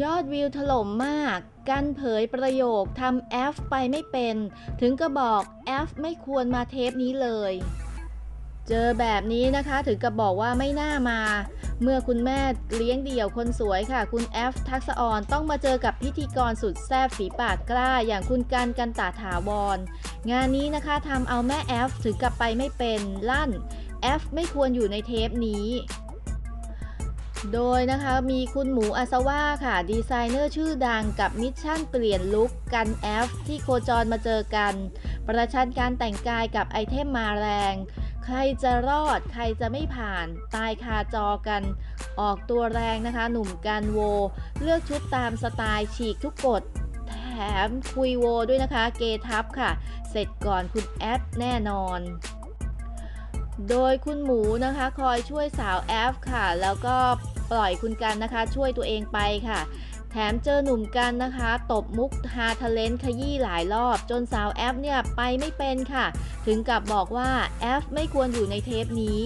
ยอดวิวถล่มมาก กันเผยประโยคทำแอฟไปไม่เป็น ถึงก็บอกแอฟไม่ควรมาเทปนี้เลย เจอแบบนี้นะคะถึงกับบอกว่าไม่น่ามา เมื่อคุณแม่เลี้ยงเดี่ยวคนสวยค่ะ คุณแอฟทักษะออนต้องมาเจอกับพิธีกรสุดแซ่บฝีปากกล้า อย่างคุณกันกันตาถาวร งานนี้นะคะทำเอาแม่แอฟถึงกับไปไม่เป็นลั่นแอฟไม่ควรอยู่ในเทปนี้ โดยนะคะมีคุณหมูอาซาว่าค่ะ ดีไซเนอร์ชื่อดังกับมิชชั่นเปลี่ยนลุคกันแอฟที่โคจรมาเจอกัน ประชันการแต่งกายกับไอเทมมาแรง ใครจะรอดใครจะไม่ผ่าน ตายคาจอกัน ออกตัวแรงนะคะ หนุ่มกันโว เลือกชุดตามสไตล์ฉีกทุกกฎ แถมคุยโวด้วยนะคะ เกทับค่ะ เสร็จก่อนคุณแอดแน่นอน โดยคุณหมูนะคะคอยช่วยสาวแอฟค่ะ แล้วก็ปล่อยคุณกันนะคะ ช่วยตัวเองไปค่ะ แถมเจอหนุ่มกันนะคะ ตบมุกฮาทะเลนขยี้หลายรอบ จนสาวแอฟเนี่ยไปไม่เป็นค่ะ ถึงกับบอกว่าแอฟไม่ควรอยู่ในเทปนี้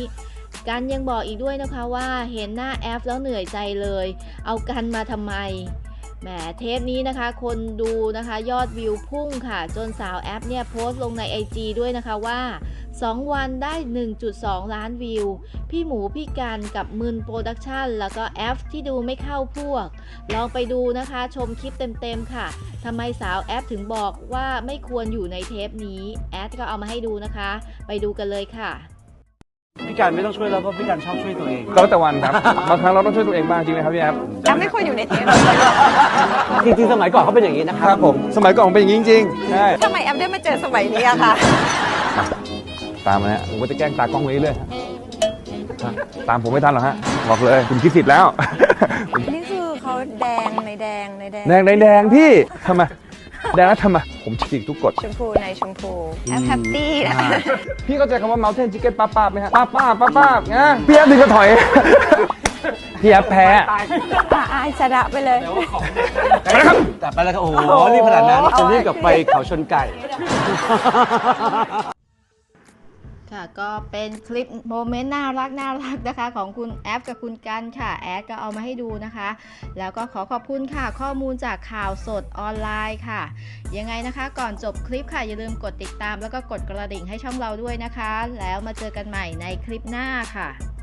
กันยังบอกอีกด้วยนะคะว่าเห็นหน้าแอฟแล้วเหนื่อยใจเลย เอากันมาทำไม แหมเทปนี้นะคะ คนดูนะคะยอดวิวพุ่งค่ะ จนสาวแอปเนี่ยโพสต์ลงใน IG ด้วยนะคะว่า 2 วันได้ 1.2 ล้านวิว พี่หมูพี่กันกับมึนโปรดักชันแล้วก็แอปที่ดูไม่เข้าพวก ลองไปดูนะคะชมคลิปเต็มๆค่ะทำไมสาวแอปถึงบอกว่าไม่ควรอยู่ในเทปนี้ แอดก็เอามาให้ดูนะคะ ไปดูกันเลยค่ะ พี่การไม่ต้องช่วยแล้วเพราะพี่การชอบช่วยตัวเองแล้วแต่วันครับ บางครั้งเราต้องช่วยตัวเองบ้างจริงไหมครับพี่แอฟแอปไม่ควรอยู่ในเทปจริงๆสมัยก่อนเขาเป็นอย่างนี้นะคครัรับบผม สมัยก่อนผมเป็นอย่างนี้จริงๆใช่ทำไมแอปได้มาเจอสมัยนี้อะคะตามมาเนี่ยผมก็จะแกล้งตากล้องไว้เรื่อยๆฮะตามผมไม่ทันหรอกฮะบอกเลยคุณคิดผิดแล้ว นี่คือเขาแดงในแดงในแดงแดงแดงแดงพี่ทำไมแดงแล้วทำไมผมฉีกทุกกฎ ชมพูในชมพูแอปแฮปปี้นะ พี่เข้าใจคำว่า mountain chicken ป้าป้าบไหมฮะป้าป้าบป้าป้าบนะพี่แอฟถึงก็ถอย พี่แอฟแพ้อะอายชนะไปเลยแต่ไปแล้วก็โอ้โหรีบขนาดนั้นจะรีบกลับไปเขาชนไก่ ค่ะก็เป็นคลิปโมเมนต์น่ารักน่ารักนะคะ ของคุณแอฟกับคุณกันค่ะแอดก็เอามาให้ดูนะคะ แล้วก็ขอขอบคุณค่ะ ข้อมูลจากข่าวสดออนไลน์ค่ะ ยังไงนะคะ ก่อนจบคลิปค่ะ อย่าลืมกดติดตาม แล้วก็กดกระดิ่งให้ช่องเราด้วยนะคะ แล้วมาเจอกันใหม่ในคลิปหน้าค่ะ